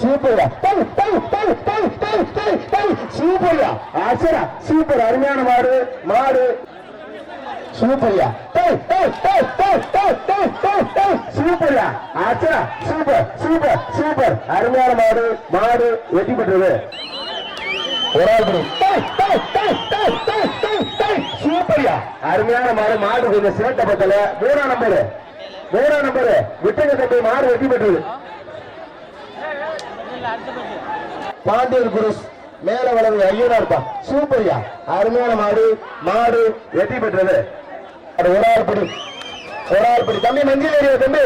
சூப்பர்யா சூப்பர்யா ஆச்சரா சூப்பர் அருமையான மாடு மாடு சூப்பர்யா சூப்பர்யா ஆச்சரா சூப்பர் சூப்பர் சூப்பர் அருமையான மாடு மாடு வெற்றி பெற்றது ஒரு ஆள் சூப்பர்யா அருமையான மாடு மாடு கொஞ்சம் சிறந்த பக்கத்துல மூணா நம்பரு மூணா நம்பரு விட்டுங்க தம்பி மாடு வெற்றி பெற்றது பாண்டியர் குருஸ் மேல வளர்ந்து ஐயனா இருப்பா சூப்பர்யா அருமையான மாடு மாடு வெற்றி பெற்றது. அது ஒரு ஆள் படி ஒரு ஆள் படி தம்பி மஞ்சள் ஏரியா தம்பி?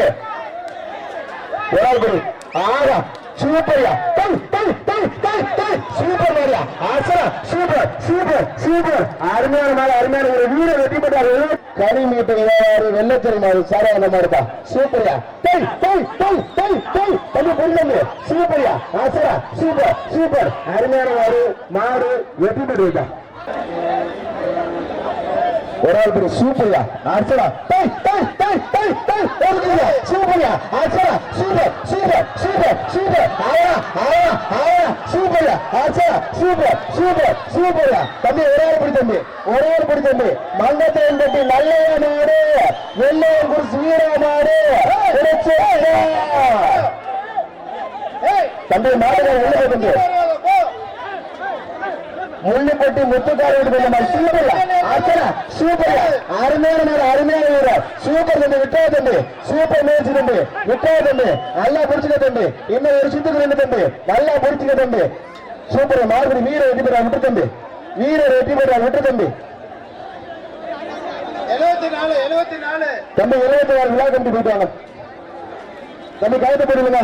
ஒரு ஆள் படி ஆகா சூப்பர்யா டை டை சூப்பர் மாரியா ஆசரம் சூப்பர் சூப்பர். சூப்பர் அருமையான மேல அருமையான ஒரு வீடு வெற்றி பெற்றார்கள் கறி மீட்டிங் வேறு வெள்ளச்சரி மாதிரி சாரா அந்த மாதிரிப்பா சூப்பரியா டெய் டெய் டெய் டெய் டெய் தம்பி புரிஞ்சு சூப்பரியா ஆசரா சூப்பர் சூப்பர் அருமையான மாடு மாடு வெற்றி பெற்று ஒரு ஆள் பேரு சூப்பர்யா. ஆச்சரா டை டை டை டை டை ஓடுறியா சூப்பர்யா ஆச்சரா சூப்பர் சூப்பர் சூப்பர் சூப்பர். ஆயா ஆயா ஆயா சூப்பர்யா. ஆச்சரா சூப்பர் சூப்பர் சூப்பர்யா. தம்பி ஒரு ஆள் பிடி தம்பி. ஒரு ஆள் பிடி தம்பி. மங்கத்தேன் பட்டி நல்லையா நாடு வெள்ளையன் குருசு வீர நாடு தம்பி மாடுகள் என்ன தம்பி முள்ளுப்பட்டி முத்துக்கார வீட்டு பண்ண மாதிரி சூப்பர்யா சூப்பர்யா அருமையான மேல அருமையான வீரர் சூப்பர் தம்பி விட்டா தம்பி சூப்பர் மேட்ச் தம்பி விட்டா தம்பி நல்லா புடிச்சுக்க தம்பி இன்னும் ஒரு சுத்துக்கு ரெண்டு தம்பி நல்லா புடிச்சுக்க தம்பி சூப்பர் மாறுபடி வீர வெற்றி பெறா விட்டு தம்பி வீரர் வெற்றி பெறா விட்டு தம்பி எழுபத்தி நாலு எழுபத்தி நாலு தம்பி எழுபத்தி ஆறு விழா கம்பி போயிட்டு வாங்க தம்பி கழுத்து போடுங்க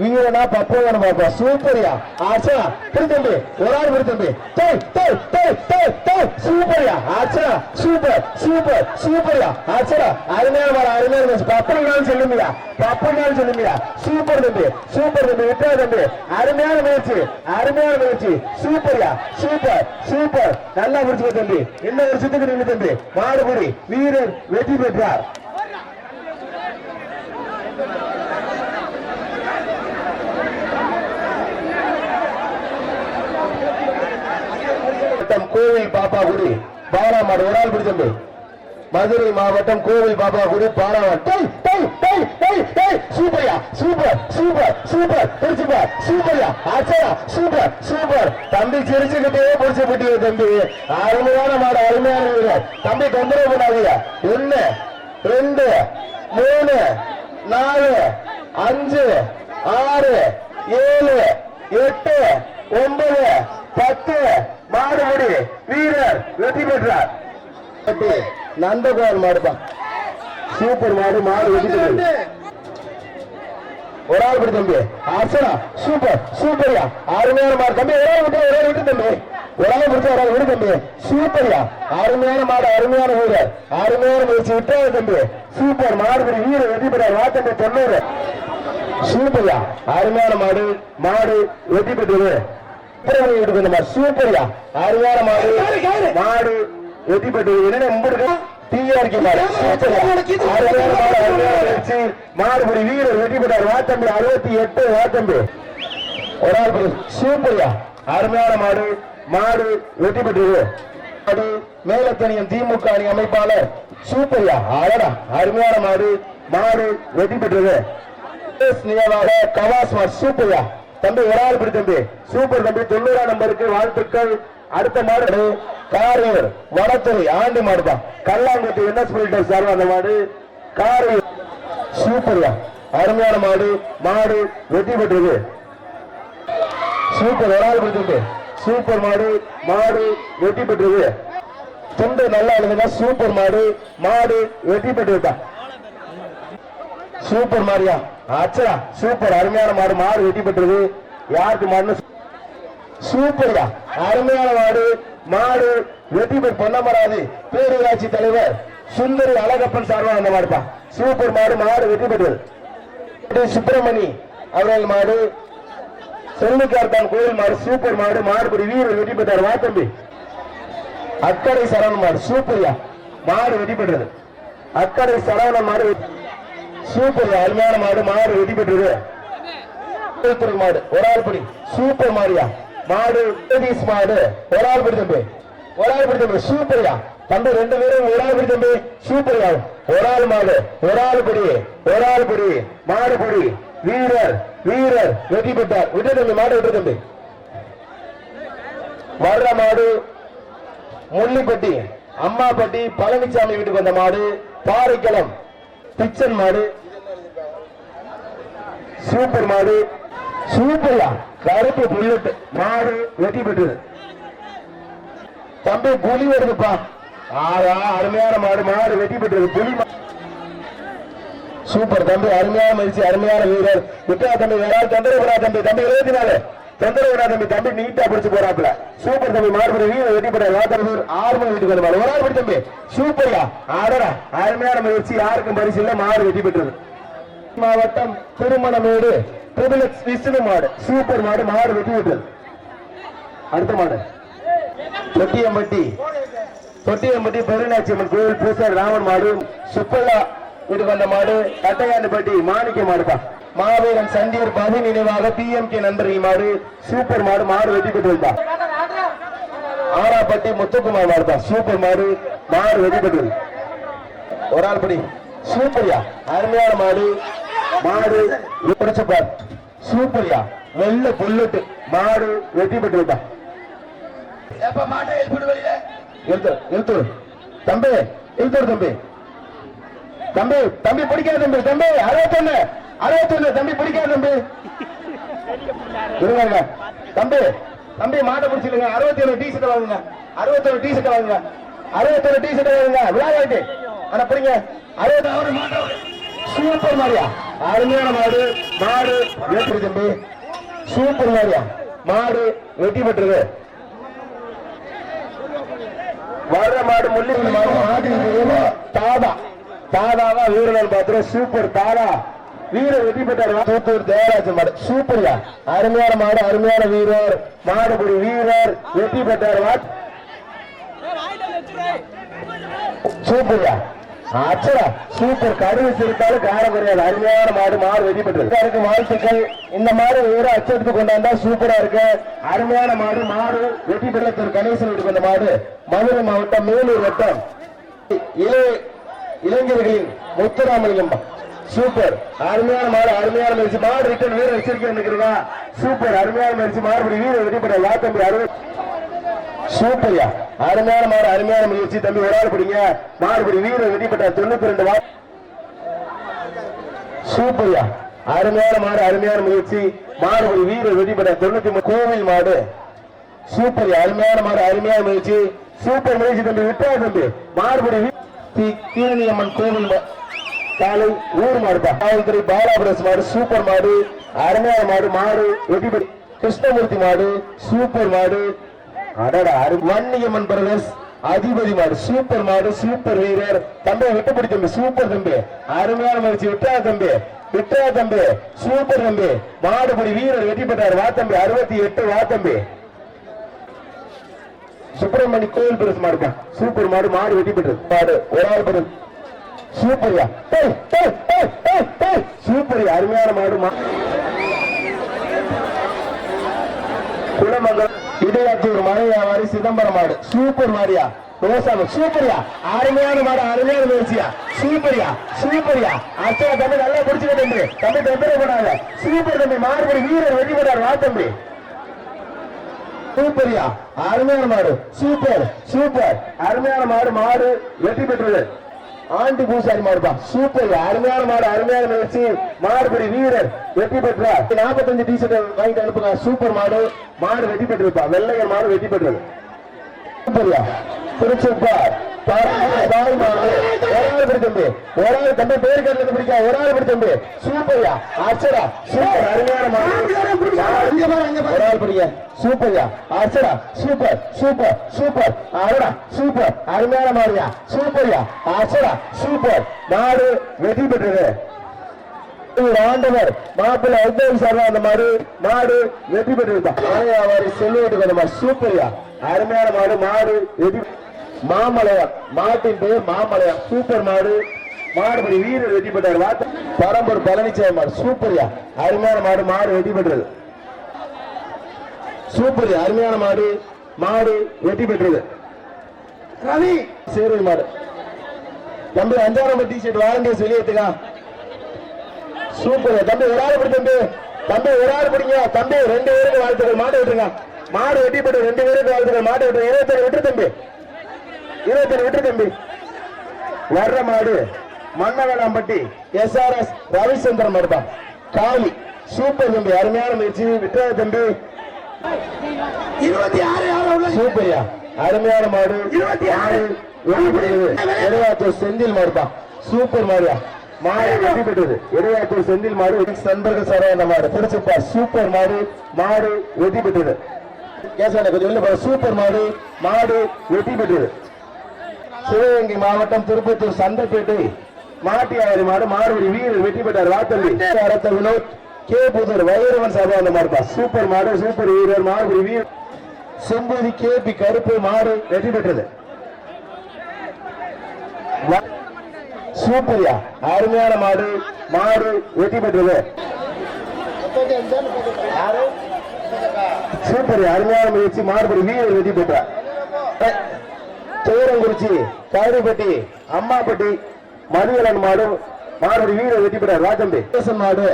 வீரனா பப்பவன பாப்பா. சூப்பர்யா ஆச்சா திருத்தம்பி ஒரு ஆள் திருத்தம்பி டேய் டேய் டேய் டேய் டேய். சூப்பரியா ஆச்சா சூப்பர் சூப்பர் சூப்பரியா ஆச்சா அருமையான வர அருமையான மேட்ச் பப்பனாலும் சொல்லுமியா பப்பனாலும் சொல்லுமியா சூப்பர் தம்பி சூப்பர் தம்பி. விட்டா தம்பி. அருமையான முயற்சி அருமையான முயற்சி. சூப்பரியா சூப்பர் சூப்பர் நல்லா முடிச்சுக்க தம்பி. இன்னும் ஒரு சுத்துக்கு நின்று தம்பி. மாடுபுரி வீரர் வெற்றி பெற்றார். கோவில் பாப்பா குடி பாப்பாகுடி பாலாமாடு ஒரு ஆள் பிடிச்சம்பி மதுரை மாவட்டம் கோவில் பாப்பாகுடி பாலாமாடு டேய் சூப்பர்யா சூப்பர் சூப்பர் சூப்பர். பிடிச்சுப்பா சூப்பர்யா. ஆச்சா சூப்பர் சூப்பர். தம்பி சிரிச்சுக்கிட்டே பிடிச்ச பிடிங்க தம்பி. அருமையான மாடு அருமையான வீரர். தம்பி தொந்தரவு பண்ணாதீங்க. ஒண்ணு ரெண்டு மூணு நாலு அஞ்சு ஆறு ஏழு எட்டு ஒன்பது பத்து மாடுபடி வீரர் வெற்றி பெற்றார். நந்தகோபால் மாடுப்பா சூப்பர் மாடு மாடு வெற்றி பெற்றது. ஒரு ஆள் தம்பி. அசனா சூப்பர் சூப்பர்யா. அருமையான மாடு. தம்பி ஒரு ஆள் விட்டு ஒரு ஆள் விட்டு தம்பி. ஒரு ஆள் விட்டு ஒரு ஆள் விடு தம்பி. சூப்பர்யா. அருமையான மாடு அருமையான வீரர். அருமையான முயற்சி விட்டாரு தம்பி. சூப்பர் மாடுபடி வீரர் வெற்றி பெற்றார். வா தம்பி தொண்ணூறு சூப்பர்யா. அருமையான மாடு மாடு வெற்றி பெற்றது. இந்த மாதிரி சூப்பர்யா அருமையான மாடு மாடு பெற்றது என்ன மும்பிடுங்க டிஆர்கே மாடு சூப்பர்யா? அருமையான மாடு அருமையான முயற்சி மாடுபடி வீரர் பெற்றார் வாத்தம்பி அறுபத்தி எட்டு வாத்தம்பி. ஒரு ஆள் பேரு சூப்பர்யா? அருமையான மாடு மாடு வெற்றி பெற்றது மாடு மேலத்தனியம் திமுக அணி அமைப்பாளர். சூப்பர்யா? அழடா அருமையான மாடு மாடு வெற்றி பெற்றது கவாஸ் மாடு சூப்பர்யா? தம்பி ஒரு ஆள் பிடி தம்பி. சூப்பர் தம்பி தொண்ணூறாம் நம்பருக்கு வாழ்த்துக்கள். அடுத்த மாடு காரூர் வடத்துறை ஆண்டி மாடுப்பா கல்லாங்குட்டி என்ன சொல்லிட்டு சார் அந்த மாடு. காரூர் சூப்பர்யா அருமையான மாடு. மாடு வெற்றி பெற்றது. சூப்பர் ஒரு ஆள் பிடிச்சிட்டு சூப்பர் மாடு. மாடு வெற்றி பெற்றது. தொண்டு நல்லா இருந்ததுன்னா சூப்பர் மாடு. மாடு வெற்றி பெற்றது சூப்பர் மாரியா. அச்சரா சூப்பர். அருமையான மாடு. மாடு வெட்டி பெற்றது யாருக்கு மாடு சூப்பர்யா அருமையான மாடு. மாடு வெற்றி பெற்று மாறாது பேரூராட்சி தலைவர் சுந்தரி அழகப்பன் சார்பா அந்த மாடுப்பா. சூப்பர் மாடு மாடு வெற்றி பெற்றது சுப்பிரமணி அவர்கள் மாடு. செல்லுக்கார்தான் கோயில் மாடு சூப்பர் மாடு. மாடுபடி வீரர் வெற்றி பெற்றார் வா தம்பி. அக்கடை சரவண மாடு. சூப்பர்யா. மாடு வெற்றி பெற்றது அக்கடை சரவண மாடு வெட்டி சூப்பர் அருமையான மாடு மாடு வெட்டி பெற்றது மாடு ஒரு ஆள் படி. சூப்பர் மாடியா. மாடு ஜெகதீஷ் மாடு. ஒரு ஆள் படி தம்பி. ஒரு ஆள் படி தம்பி சூப்பர்யா. தம்பி ரெண்டு பேரும் ஒரு ஆள் படி தம்பி. சூப்பர்யா. ஒரு ஆள் மாடு ஒரு ஆள் படி. ஒரு ஆள் படி. மாடு படி. வீரர் வீரர். வெற்றி பெற்றார். விட்டு தம்பி மாடு விட்டு தம்பி. வர்ற மாடு. முள்ளிப்பட்டி அம்மாப்பட்டி பழனிசாமி வீட்டுக்கு வந்த மாடு. பாறைக்களம். பிச்சன் மாடு சூப்பர் மாடு சூப்பர்யா கருப்பு புல்லட் மாடு வெற்றி பெற்றது தம்பி புலி வருதுப்பா. ஆயா அருமையான மாடு மாடு வெற்றி பெற்றது புலி சூப்பர் தம்பி அருமையான மகிழ்ச்சி அருமையான வீரர். விட்டா தம்பி வேற யாரும் தம்பி தம்பி இருபத்தி நாலு. சந்திரகுணா தம்பி தம்பி நீட்டா பிடிச்சு போறாப்ல சூப்பர் தம்பி மாறுபடி வீரர் வெற்றி பெற்ற ஆறு மணி வீட்டுக்கு வந்து ஒரு ஆள் படி தம்பி. சூப்பர்யா ஆடரா அருமையான மகிழ்ச்சி யாருக்கும் பரிசு இல்ல மாடு வெட்டி பெற்றது. மாவட்டம் திருமணமேடு ட்ரிபிள் விஷ்ணு மாடு. சூப்பர் மாடு மாடு வெட்டி விட்டது அடுத்த மாடு. தொட்டியம்பட்டி. தொட்டியம்பட்டி பெருநாச்சி அம்மன் கோயில் பூசாரி ராமன் மாடு சுப்பல்லா வீட்டுக்கு வந்த மாடு கட்டையாண்டுப்பட்டி மாணிக்க மாடுப்பா. மாவீரன் சண்டீர் பதி நினைவாக பிஎம்கே நண்பர்கள் மாடு சூப்பர் மாடு மாடு வெட்டி பெற்று வந்தா ஆறாப்பட்டி முத்துக்குமார் மாடுப்பா சூப்பர் மாடு மாடு வெட்டி பெற்றது ஒரு ஆள் படி. சூப்பர்யா. அருமையான மாடு மாடு பிடிச்ச பார். சூப்பர்யா. வெள்ள புல்லட்டு மாடு பெற்று விட்டா எழுப்பிடு வெளியில? இழுத்து தம்பி இழுத்து தம்பி. தம்பி தம்பி பிடிக்காத தம்பி தம்பி அறுபத்தொன்னு. அறுபத்தொன்னு தம்பி பிடிக்காத தம்பி. இருங்க. தம்பி தம்பி மாட்டை பிடிச்சிருங்க அறுபத்தி ஏழு டி ஷர்ட் வாங்குங்க. அறுபத்தொரு டி ஷர்ட் வாங்குங்க. அறுபத்தொரு டி ஷர்ட் வாங்குங்க. விளையாட்டு ஆனா பிடிங்க. அறுபத்தி ஆறு மாட்டை சூப்பர் மாரியா அருமையான மாடு. மாடு வெற்றி தம்பி? சூப்பர் மாரியா மாடு வெட்டி பெற்றது. வர்ற மாடு முள்ளி மாடு. தாதா. தாதாவா வீரர்கள் பாத்திரம்? சூப்பர் தாதா. வீரர் வெற்றி பெற்றார் தூத்தூர் தேவராஜன் மாடு. சூப்பர்யா. அருமையான மாடு அருமையான வீரர். மாடுபடி வீரர். வெற்றி பெற்றார் வாட் சூப்பர்யா. அச்சரா சூப்பர். கருவி சிரித்தாலும் காரம் கிடையாது அருமையான மாடு மாடு வெற்றி பெற்றது. இருக்கு வாழ்த்துக்கள். இந்த மாடு வேற அச்சத்துக்கு கொண்டாந்தா சூப்பரா இருக்கு. அருமையான மாடு மாடு வெற்றி பெற்ற திரு கணேசன் வீட்டுக்கு வந்த மாடு. மதுரை மாவட்டம் மேலூர் வட்டம். இளைஞர்களின் முத்துராமலிங்கம். சூப்பர். அருமையான மாடு அருமையான முயற்சி மாடு ரிட்டன் வீரர் வச்சிருக்கேன் சூப்பர். அருமையான முயற்சி மாறுபடி வீரர் வெற்றி வா தம்பி அறுபது சூப்பர்யா. அருமையான மாடு அருமையான முயற்சி தம்பி ஒரு ஆள் பிடிங்க. மாறுபடி வீரர் வெற்றி பெற்ற தொண்ணூத்தி ரெண்டு வா சூப்பர்யா. அருமையான மாடு அருமையான முயற்சி மாறுபடி வீரர் வெற்றி பெற்ற தொண்ணூத்தி மூணு கோவில் மாடு. சூப்பர்யா. அருமையான மாடு அருமையான முயற்சி சூப்பர் முயற்சி தம்பி விட்டா தம்பி. மாறுபடி வீ- அம்மன் கோவில் காலை ஊர் மாடுப்பா காவல்துறை பாலாபுரஸ் மாடு சூப்பர் மாடு அருமையான மாடு மாடு எப்படி கிருஷ்ணமூர்த்தி மாடு சூப்பர் மாடு. அடடா வன்னியம்மன் பிரதர்ஸ் அதிபதி மாடு சூப்பர் மாடு சூப்பர் வீரர். தம்பி விட்டுப்பிடி தம்பி சூப்பர் தம்பி. அருமையான மகிழ்ச்சி விட்டா தம்பி விட்டா தம்பி சூப்பர் தம்பி. மாடுபடி வீரர் வெற்றி பெற்றார் வா தம்பி அறுபத்தி எட்டு வா தம்பி. சுப்பிரமணி கோயில் பிரஸ் மாடுப்பா சூப்பர் மாடு மாடு வெட்டி பெற்றது மாடு ஒரு ஆள் பெரு சூப்பரியா சூப்பரியா அருமையான மாடு மா. இடையாத்தூர் மலை வியாபாரி சிதம்பரம் மாடு. சூப்பர் மாடியா? விவசாயம் சூப்பரியா? அருமையான மாடு அருமையான முயற்சியா? சூப்பரியா? சூப்பரியா? அச்சா தம்பி நல்லா பிடிச்சுக்க தம்பி. தம்பி தம்பி போடாத. சூப்பர் தம்பி மாறுபடி வீரர் வெற்றி பெறார் வா தம்பி. சூப்பரியா? அருமையான மாடு. Super super. அருமையான மாடு மாடு வெற்றி பெற்றது. ஆண்டி பூசாரி மாடுப்பா சூப்பர். அருமையான மாடு அருமையான முயற்சி. மாடுபடி வீரர் வெற்றி பெற்றார். நாற்பத்தஞ்சு டி ஷர்ட் வாங்கிட்டு அனுப்புங்க. சூப்பர் மாடு. மாடு வெற்றி பெற்றிருப்பா. வெள்ளையர் மாடு வெற்றி பெற்றது. சூப்பர்யா. மாடு. ஒரு ஆள் படி ஒரு ஆள் தம்பி. பேர் பிடிக்கா ஒரு ஆள் படி தம்பி. சூப்பர்யா. அச்சரா சூப்பர். அருமையான மாடு. சூப்பர்யா அச்சரா சூப்பர் சூப்பர் சூப்பர் அடடா சூப்பர் அருமையான மாடுயா சூப்பர்யா அச்சரா சூப்பர் மாடு வெற்றி பெற்றது. ஒரு ஆண்டவர் மாப்பிள்ளை அவுத்தேவி சார் அந்த மாடு மாடு வெற்றி பெற்றிருக்கான் வியாபாரி செல்லுவீட்டுக்கு அந்த மாதிரி சூப்பர்யா அருமையான மாடு மாடு வெற்றி மாமலையம் மாட்டின் பேர் மாமலையம் சூப்பர் மாடு. மாடுபடி வீரர் வெற்றி பெற்றார். வார்த்தை பரம்பூர் பழனிசாமி மாடு. சூப்பர்யா அருமையான மாடு மாடு வெற்றி பெற்றது. சூப்பர் அருமையான மாடு. மாடு வெற்றி பெற்றது. ரவி! சேருது மாடு. தம்பி அஞ்சாவது டி ஷர்ட் வாலண்டியர்ஸ் வெளியேத்துக்கா சூப்பர். தம்பி ஒரு ஆள் பிடி தம்பி. தம்பி ஒரு ஆள் பிடிங்க. தம்பி ரெண்டு பேருக்கு வாழ்த்துக்கள். மாடு விட்டுருங்க மாடு வெட்டி போட்டு ரெண்டு பேருக்கு வாழ்த்துக்கள். மாடு விட்டு இருபத்தேழு விட்டு தம்பி. இருபத்தேழு விட்டு தம்பி. வர்ற மாடு மன்னவேளாம்பட்டி எஸ்ஆர்எஸ் ரவிச்சந்திரன் மாடுப்பா காளி. சூப்பர் தம்பி. அருமையான முயற்சி. விட்டுறாத தம்பி. இருபத்தி ஆறு சூப்பர்யா. அருமையான மாடு. இருபத்தி ஆறு. செந்தில் மாடுப்பா. சூப்பர் மாடுயா. மாடு வெற்றி பெற்றது. இடையாத்தூர் செந்தில் மாடு நண்பர்கள் சரவண மாடு. திருச்சிப்பா சூப்பர் மாடு. மாடு வெற்றி பெற்றது. கேசான கொஞ்சம். சூப்பர் மாடு. மாடு வெற்றி பெற்றது. சிவகங்கை மாவட்டம் திருப்பத்தூர் சந்தைப்பேட்டை மாட்டியாவரி மாடு. மாடுபடி வீரர் வெற்றி பெற்றார். அரத்த வினோத். கே புதூர் வைரவன் சபா அந்த மாடுப்பா சூப்பர் மாடு சூப்பர் வீரர் மாடுபடி வீரர். செம்பதி கேபி கருப்பு மாடு வெற்றி பெற்றது. சூப்பர்யா? அருமையான மாடு மாடு வெற்றி பெற்றது. சூப்பர் அருமையான முயற்சி மாடுபடி வீரர் வெற்றி பெற்றார். சேரங்குறிச்சி கயிறுப்பட்டி அம்மாப்பட்டி மதியலன் மாடு மாடுபடி வீரர் வெற்றி பெற்றார். ராஜம்பி. மாடு.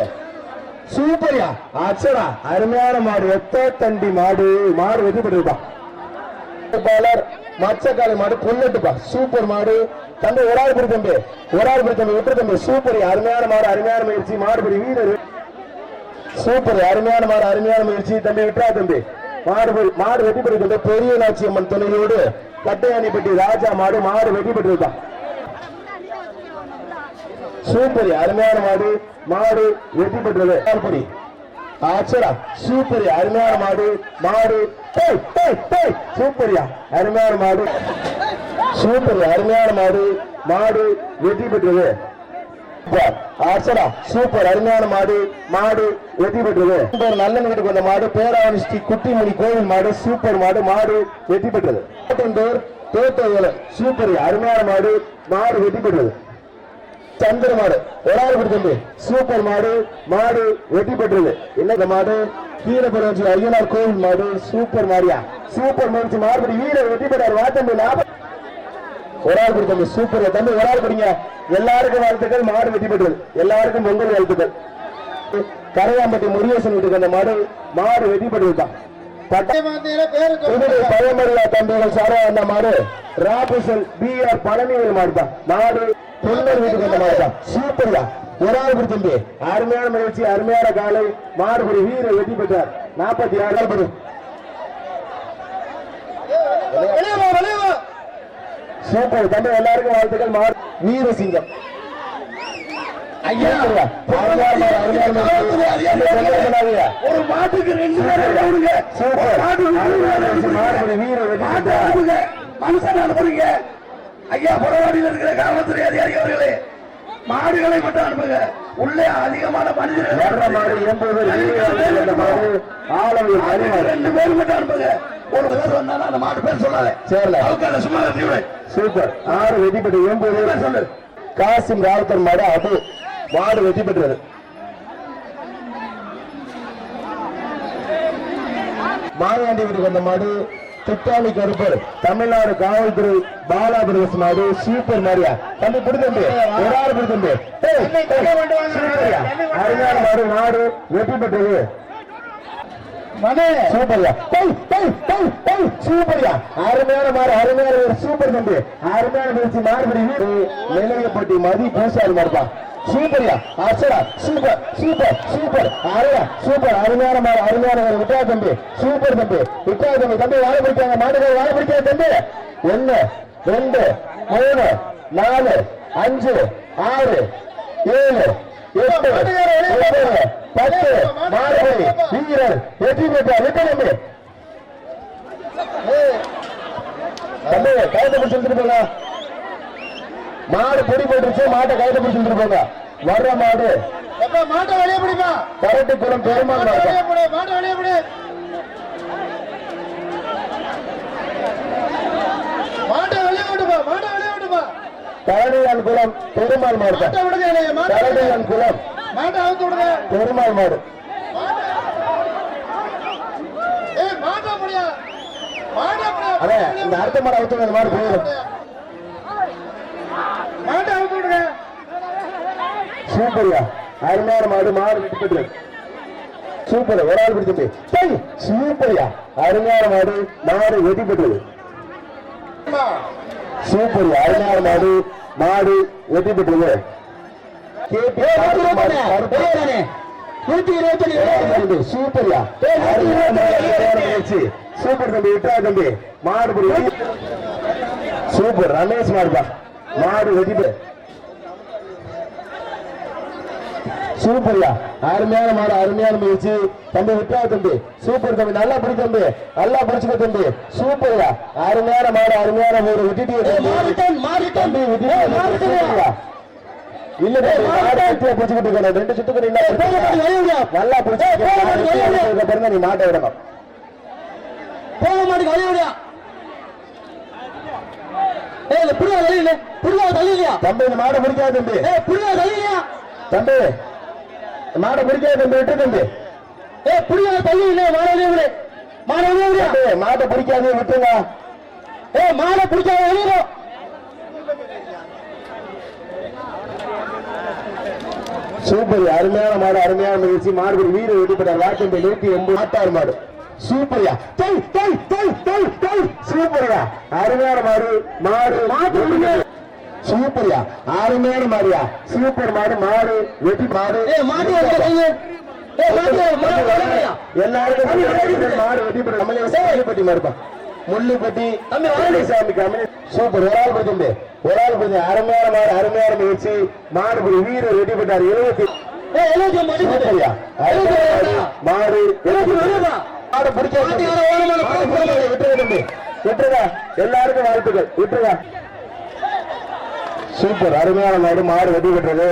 சூப்பர்யா. அச்சடா. அருமையான மாடு. எத்த தண்டி மாடு. மாடு வெற்றி பெற்றிருப்பா மச்சக்காளி மாடு பொன்னட்டுப்பா சூப்பர் மாடு. தம்பி ஒரு ஆள் பிடி தம்பி. ஒரு ஆள் பிடி தம்பி. விட்டு தம்பி. சூப்பர் அருமையான மாடு. அருமையான முயற்சி. மாடுபடி வீரர். சூப்பர். அருமையான மாடு. அருமையான முயற்சி. தம்பி விட்டா தம்பி. மாடு மாடு வெட்டி பெற்று பெரிய நாச்சி அம்மன் துணையோடு. கட்டையானிப்பட்டி ராஜா மாடு. மாடு வெட்டி பெற்றிருக்கான் சூப்பர். அருமையான மாடு. மாடு வெட்டி பெற்றது. ஆல்படி ஆச்சரா. சூப்பரி. அருமையான மாடு. மாடு. சூப்பரியா. அருமையான மாடு. சூப்பர். அருமையான மாடு. மாடு வெற்றி பெற்றது. ஆச்சரா. சூப்பர். அருமையான மாடு. மாடு வெற்றி பெற்றது. ஒரு நல்ல நிலைக்கு வந்த மாடு. பேராவணி ஸ்ரீ குட்டிமணி கோவில் மாடு. சூப்பர் மாடு. மாடு வெற்றி பெற்றது. கோட்டந்தூர் தோட்டவேல சூப்பர். அருமையான மாடு. மாடு வெற்றி பெற்றது. சந்திர மாடு ஒரு ஆள் சூப்பர் மாடு மாடு வெற்றி பெற்றது. என்ன இந்த மாடு? கீழபுரம் ஐயனார் கோவில் மாடு சூப்பர் மாடியா. சூப்பர் மாடு மாறுபடி வீரர் வெற்றி பெற்றார். வாத்தம்பி லாபம் ஒரு ஆள் கொடுத்தது சூப்பர் தம்பி ஒரு ஆள் கொடுங்க எல்லாருக்கும் வாழ்த்துக்கள் மாடு வெற்றி பெற்றது. எல்லாருக்கும் பொங்கல் வாழ்த்துக்கள். கரையாம்பட்டி முருகேசன் வீட்டுக்கு அந்த மாடு மாடு வெற்றி பெற்றதுதான். பட்டை புதுவை பழமரியா தம்பிகள் சாரா அந்த மாடு ராபுசல் பி ஆர் பழனிவேல் மாடுதான் மாடு தொண்டர் வீட்டுக்கு அந்த மாடுதான் சூப்பர்யா ஒரு ஆள் அருமையான முயற்சி அருமையான காலை. மாடுபடி வீர வெற்றி பெற்றார். நாற்பத்தி ஆறு படி. சூப்பர். தம்பி எல்லாருக்கும் வாழ்த்துக்கள். மாடு வீரசிங்கம் ஐயா சூப்பர்யா. அருமையான மாடு, அருமையான முயற்சி. அந்த தொண்டர் சொன்னாருயா. ஒரு மாட்டுக்கு ரெண்டு பேரும். மாட்டுக்கு மாட்டை மனுஷன் அனுப்புறீங்க. ஐயா புறவாடியில் இருக்கிற காவல்துறை அதிகாரி அவர்களே மாடுகளை மட்டும் அனுப்புங்க. உள்ளே அதிகமான மனிதர்கள் ரெண்டு பேர் மட்டும் அனுப்புங்க. ஒரு பேர் வந்தாலும் அந்த மாடு பேர் சொல்லாத. சரில. அவுக்காத சும்மா சூப்பர். ஆறு பெற்று எண்பது சொல்லு? காசிம் ராவுத்தர் மாடு அது மாடு வெற்றி பெற்றது மாயாண்டி வீட்டுக்கு வந்த மாடு திட்டாமி கருப்பர். தமிழ்நாடு காவல்துறை பாலா பிரதேச மாடு சூப்பர் மாரியா. தம்பி பிடித்தம்பி ஒரு ஆறு பிடித்தம்பி அருமையான மாடு மாடு வெற்றி பெற்றது. சூப்பர்யா. சூப்பர்யா. அருமையான மாடு அருமையான ஒரு சூப்பர் தம்பி. அருமையான முயற்சி மாறுபடி வீடு நிலையப்பட்டி மதி பூசாரி மாடுப்பா. சூப்பரியா. அச்சடா சூப்பர் சூப்பர் சூப்பர். அரையா சூப்பர். அருமையான மாடு அருமையான ஒரு விட்டா தம்பி சூப்பர் தம்பி. விட்டா தம்பி. தம்பி வாழை பிடிக்காங்க மாடுகள் வாழை பிடிக்காத தம்பி. ஒன்னு ரெண்டு மூணு நாலு அஞ்சு ஆறு ஏழு எட்டு பத்து மாடுபடி வீரர் வெற்றி பெற்றார். விட்டு தம்பி கைதை பிடிச்சு எடுத்துட்டு போங்க. மாடு பொடி போட்டுருச்சு மாட்டை கைதை பிடிச்சு எடுத்துட்டு போங்க. வர்ற மாடு. மாட்டை வெளியே பிடிப்பா? கரட்டு குளம் பெருமாள் மாட்டை வெளியே பிடி மாட்டை வெளியே விடுப்பா மாட்டை வெளியே விடுப்பா. தரணியான் குளம் பெருமாள் மாடு. தரணியான் குளம் மாட்டை அவுத்து விடுங்க. பெருமாள் மாடு ஏய் மாட்டை முடியா அண்ணே இந்த அடுத்த மாடு அவுத்து அந்த மாடு போயிடும். சூப்பர்யா. அருமையான மாடு மாடு வெட்டி பெற்றது சூப்பர் ஒரு ஆள் பிடிச்சது டேய் சூப்பர்யா. அருமையான மாடு மாடு வெட்டி பெற்றது. சூப்பர்யா அருமையான மாடு மாடு வெட்டி பெற்றது. கேபி மாடு கருப்பு. நூத்தி இருபத்தி சூப்பர்யா சூப்பர் தம்பி விட்டா தம்பி. மாடு சூப்பர் ரமேஷ் மாடுப்பா மாடு வெட்டி சூப்பர்யா. அருமையான மாடு அருமையான முயற்சி. தம்பி விட்டா தம்பி. சூப்பர் தம்பி நல்லா பிடி தம்பி. நல்லா பிடிச்சுக்க தம்பி. சூப்பர்யா. அருமையான மாடு அருமையான மாடு விட்டுட்டு நல்லா பிடிச்சு நீ மாட்டை விடணும். போக மாட்டேங்க வழியா ஏய் இல்ல புரியா தள்ளி இல்ல. இல்லையா? தம்பி இந்த மாடை பிடிக்காது தம்பி. ஏய் புரியா தள்ளி இல்லையா? தம்பி இந்த மாடை பிடிக்காது தம்பி விட்டு தம்பி. ஏய் புரியா தள்ளி இல்ல மாட வெளியே மாட வெளியே தம்பி மாட்டை பிடிக்காது விட்டுங்க ஏய் மாட பிடிக்காத வெளியே சூப்பர் அருமையான மாடு அருமையான முயற்சி மாடு வீர வெடிப்பட்டார் வாக்கியம் நூத்தி எண்பது. ஆட்டார் மாடு. சூப்பர்யா. டை டை டை டை டை சூப்பர்யா. அருமையான மாடு மாடு. மாடு. சூப்பர்யா. அருமையான மாடியா. சூப்பர் மாடு மாடு வெட்டி மாடு. மாட்டி மாட்டி மாட்டி வரலையா எல்லாருக்கும் மாடு வெட்டி முள்ளுப்பட்டி மாடுப்பா முள்ளுப்பட்டி. சாமி கம்மி சூப்பர். ஒரு ஆள் பத்தி ஒரு ஆள் பத்தி அருமையான மாடு அருமையான முயற்சி. மாடு போய் வீரர் வெட்டி போட்டார். எழுபத்தி மாட்டி மாடு எழுதி எல்லாருக்கும் வாழ்த்துக்கள். விட்டுருங்க. சூப்பர். அருமையான மாடு. மாடு வெட்டி விட்டுறது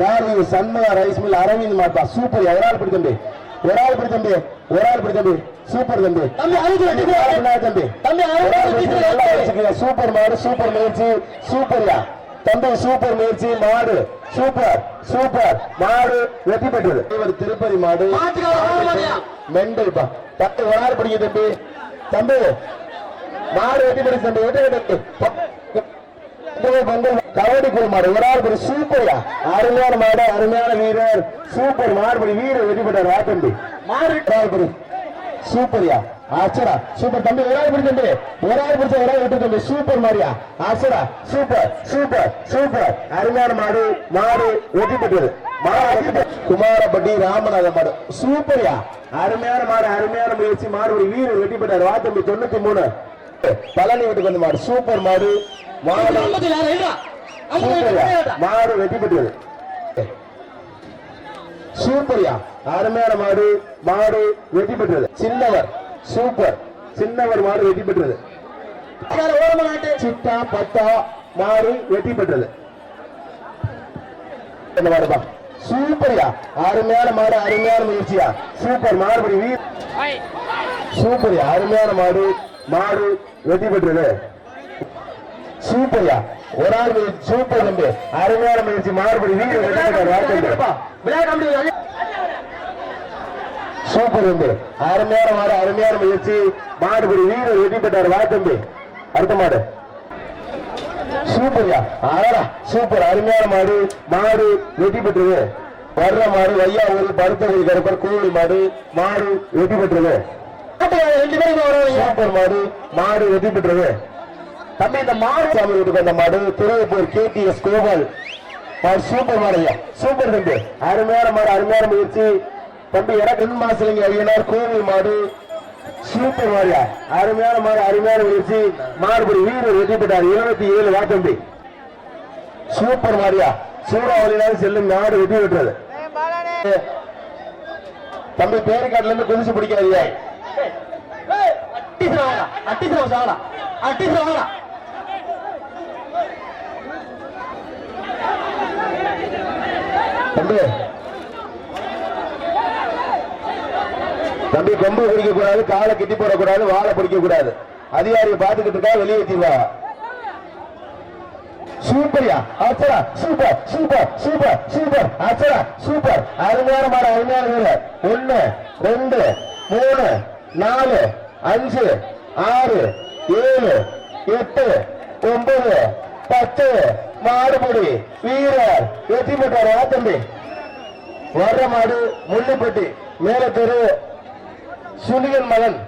கார்வி சண்முக ரைஸ் மில் அரவிந்த் மாட்டா சூப்பர். ஒரு ஆள் பிடி தம்பி. ஒரு ஆள் பிடி தம்பி. ஒரு ஆள் பிடி தம்பி. சூப்பர் தம்பி. தம்பி தம்பி. சூப்பர் மாடு சூப்பர் முயற்சி சூப்பர்யா. தம்பி சூப்பர் முயற்சி மாடு சூப்பர் சூப்பர். மாடு வெற்றி பெற்றது. இவர் திருப்பதி மாடு. மெண்டல்பா தம்பி ஒரு ஆள் பிடிக்க தம்பி. தம்பி மாடு வெட்டி பெற்று தம்பி. வெட்டி வெட்டி கபடி குழு மாடு. ஒரு ஆள் பிடி சூப்பர்யா அருமையான மாடு அருமையான வீரர். சூப்பர் மாடுபடி வீரர் வெற்றி பெற்றார். வா தம்பி. மாடு. சூப்பர்யா ஆச்சரா சூப்பர். தம்பி ஒரு ஆள் பிடி தம்பி. ஒரு ஆள் பிடிச்ச ஒரு ஆள் விட்டு தம்பி. சூப்பர் மாரியா. ஆச்சரா சூப்பர் சூப்பர் சூப்பர். அருமையான மாடு மாடு வெற்றி பெற்றது குமாரப்பட்டி ராமநாதன் மாடு. சூப்பர்யா. அருமையான மாடு அருமையான முயற்சி. மாடு வீரர் வெற்றி பெற்றார். வா தம்பி தொண்ணூத்தி மூணு பழனி வீட்டுக்கு வந்து மாடு. சூப்பர் மாடு. மாடு. மாடு வெற்றி பெற்றது. சூப்பர்யா. அருமையான மாடு மாடு வெற்றி பெற்றது. சின்னவர். சூப்பர். சின்னவர் மாடு வெற்றி பெற்றது. சிட்டா பத்தா மாடு வெற்றி பெற்றது. என்ன மாடுப்பா. சூப்பர்யா. அருமையான மாடு அருமையான முயற்சியா. சூப்பர் மாடுபடி வீர் சூப்பர்யா. அருமையான மாடு மாடு வெற்றி பெற்றது. சூப்பர்யா. ஒரு ஆள் முயற்சி, சூப்பர் தம்பி அருமையான முயற்சி. மாறுபடி வீடு. விளையாட்டு சூப்பர் தம்பி. அருமையான மாடு அருமையான முயற்சி. மாடுபடி வீரர் வெற்றி பெற்றார். வா தம்பி. அடுத்த மாடு. சூப்பர்யா. ஆடா சூப்பர். அருமையான மாடு. மாடு வெற்றி பெற்றது. வர்ற மாடு வையா ஊரில் பருத்தவரி கருப்பர் கூலி மாடு மாடு வெற்றி பெற்றது. சூப்பர் மாடு மாடு வெற்றி பெற்றது. தம்பி இந்த மாடு சாமி வீட்டுக்கு வந்த மாடு. திருவைப்பூர் கேடிஎஸ் கோபால். மாடு சூப்பர் மாடு ஐயா. சூப்பர் தம்பி. அருமையான மாடு அருமையான முயற்சி. தம்பி எனக்கு மாசிலிங்க மாசம் ஐயனார் கோவில் மாடு சூப்பர் மாடியா அருமையான மாடு அருமையான வீழ்ச்சி மாறுபடி வீரர் வெற்றி பெற்றார். இருபத்தி ஏழு வா தம்பி. சூப்பர் மாடியா சூறாவளினாலும் செல்லும் நாடு வெற்றி பெற்றது. தம்பி பேரிக்காட்டுல இருந்து குதிச்சு பிடிக்காதியா தம்பி தம்பி கொம்பு பிடிக்க கூடாது காலை கட்டி போடக்கூடாது வாழை பிடிக்க கூடாது அதிகாரியை பார்த்துக்கிட்டு இருக்கா வெளியே வச்சிருவா சூப்பர்யா அச்சரா சூப்பர் சூப்பர் சூப்பர் சூப்பர் அச்சரா சூப்பர். அருமையான மாட அருமையான வீரர். ஒன்னு ரெண்டு மூணு நாலு அஞ்சு ஆறு ஏழு எட்டு ஒன்பது பத்து. மாடுபடி வீரர். வெற்றி பெற்றாரா தம்பி? வர்ற மாடு முள்ளிப்பட்டி மேல தெரு சுனியன் மகன்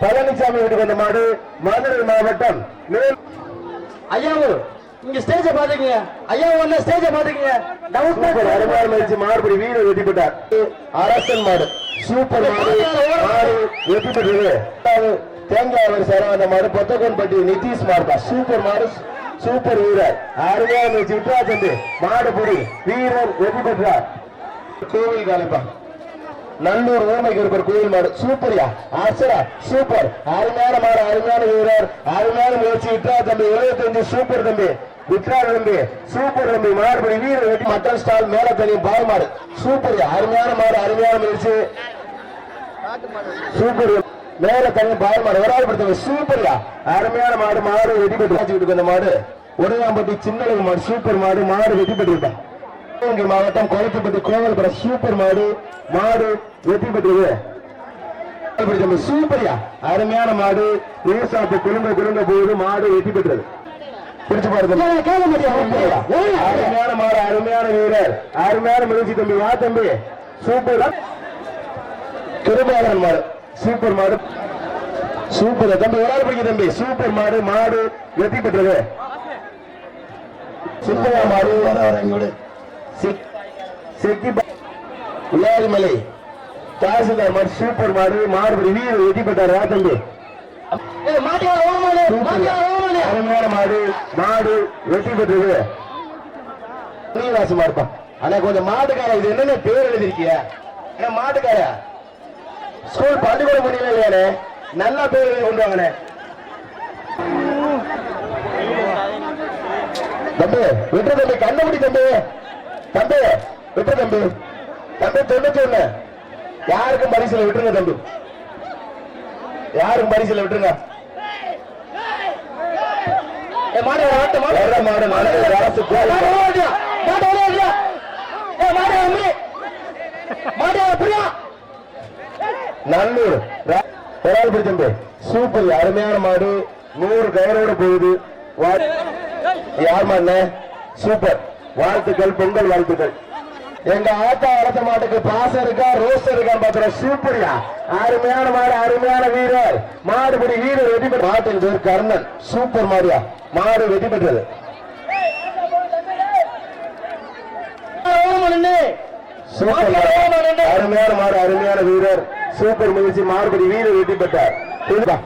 பழனிசாமி வீட்டுக்கு வந்த மாடு மதுரை மாவட்டம் மேல் ஐயாவு இங்க ஸ்டேஜ பாத்துக்கங்க. ஐயா ஒண்ணு ஸ்டேஜ பாத்துக்கங்க. டவுட் அருமையான முயற்சி. மாறுபடி வெற்றி பெற்றார். அரசன் மாடு. சூப்பர் மாடு. மாடு இரண்டாவது தேங்காய் அவர் சரவந்த மாடு பொத்தகன்பட்டி நிதிஷ் மாடு சூப்பர் மாடு. சூப்பர் வீரர். அருமையான முயற்சி. விட்டா தம்பி. மாடு பொடி. வீரர் வெற்றி பெற்றார். கோவில் காலைப்பா. நல்லூர் ஊமைக்கு கோயில் மாடு. சூப்பர்யா. அசரா சூப்பர். அருமையான மாடு அருமையான வீரர். அருமையான முயற்சி. விட்டா தம்பி எழுபத்தஞ்சு சூப்பர் தம்பி. விக்ரார் தம்பி சூப்பர் தம்பி. மாடுபடி வீரர் வெட்டி மட்டன் ஸ்டால் மேல தெரியும். பால் மாடு. சூப்பர்யா. அருமையான மாடு அருமையான முயற்சி. சூப்பர். மேல தண்ணி பால் மாடு. ஒரு ஆள் படுத்தவங்க சூப்பர்யா. அருமையான மாடு மாடு வெட்டி பெற்று வச்சுக்கிட்டு இருக்க மாடு. உடையாம்பட்டி சின்ன மாடு சூப்பர் மாடு மாடு வெட்டி பெற்றிருப்பா சிவகங்கை மாவட்டம் கோயத்துப்பட்டி கோவல்புரம் சூப்பர் மாடு மாடு வெற்றி பெற்றது. சூப்பர்யா. அருமையான மாடு விவசாயத்தை குழுங்க குழுங்க போகுது மாடு வெற்றி பெற்றது. அருமையான மாடு அருமையான வீரர். அருமையான முயற்சி தம்பி வா தம்பி. சூப்பர் கிருபாகரன் மாடு சூப்பர் மாடு. சூப்பர் தம்பி ஒரு ஆள் பிடிக்க தம்பி. சூப்பர் மாடு மாடு வெற்றி பெற்றது. சுப்பையா மாடு. வர வர இங்கோடு விளையாடிமலை தாசில்தார் மாடு சூப்பர் மாடு மாடுபடி வீரர் வெற்றி பெற்றார் தம்பி. அருமையான மாடு மாடு வெற்றி பெற்றது. நீராசு மாடுப்பா ஆனா கொஞ்சம் மாட்டுக்கார இது என்னென்ன பேர் எழுதிருக்கிய என்ன மாட்டுக்கார. ஸ்கூல் பள்ளிக்கூட முடியல இல்லையானே நல்லா பேர் எழுதி கொண்டு வாங்கண்ணே. தம்பி விட்டு தம்பி கண்டுபிடி தம்பி. தம்பி விட்டு தம்பி. தம்பி தொண்ணூத்தி ஒண்ணு யாருக்கும் பரிசுல விட்டுருங்க தம்பி. யாருக்கும் பரிசுல விட்டுருங்க. மாடு மாட்டு மாடு. மாடு நல்ல அரசு மாடு மாடு. மாடு மாடு. பிரியா நல்லூர். ஒரு ஆள் பிடிச்சம்பு சூப்பர் அருமையான மாடு. நூறு கயரோட போகுது. யார் மாடுனே சூப்பர். வாழ்த்துக்கள் பொங்கல் வாழ்த்துக்கள். எங்க ஆத்தா வளர்த்த மாட்டுக்கு பாசம் இருக்கா ரோஸ் இருக்கான்னு பாக்குற சூப்பர்யா அருமையான மாடு அருமையான வீரர். மாடுபடி வீரர் வெற்றி பெற்ற மாட்டின் பேர் கர்ணன். சூப்பர் மாடியா. மாடு வெற்றி பெற்றது அருமையான மாடு அருமையான வீரர். சூப்பர் முயற்சி மாறுபடி வீரர் வெற்றி பெற்றார் சூப்பரியா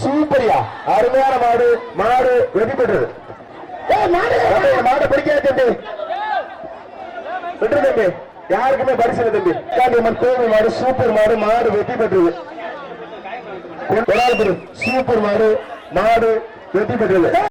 சூப்பர்யா அருமையான மாடு மாடு வெற்றி பெற்றது ஏ மாடு தம்பி, இந்த மாடை பிடிக்காத தம்பி. விட்டுரு தம்பி. யாருக்குமே பரிசு தம்பி. காந்தியம்மன் கோவில் மாடு சூப்பர் மாடு மாடு வெற்றி பெற்றது. சூப்பர் மாடு மாடு வெற்றி பெற்றது.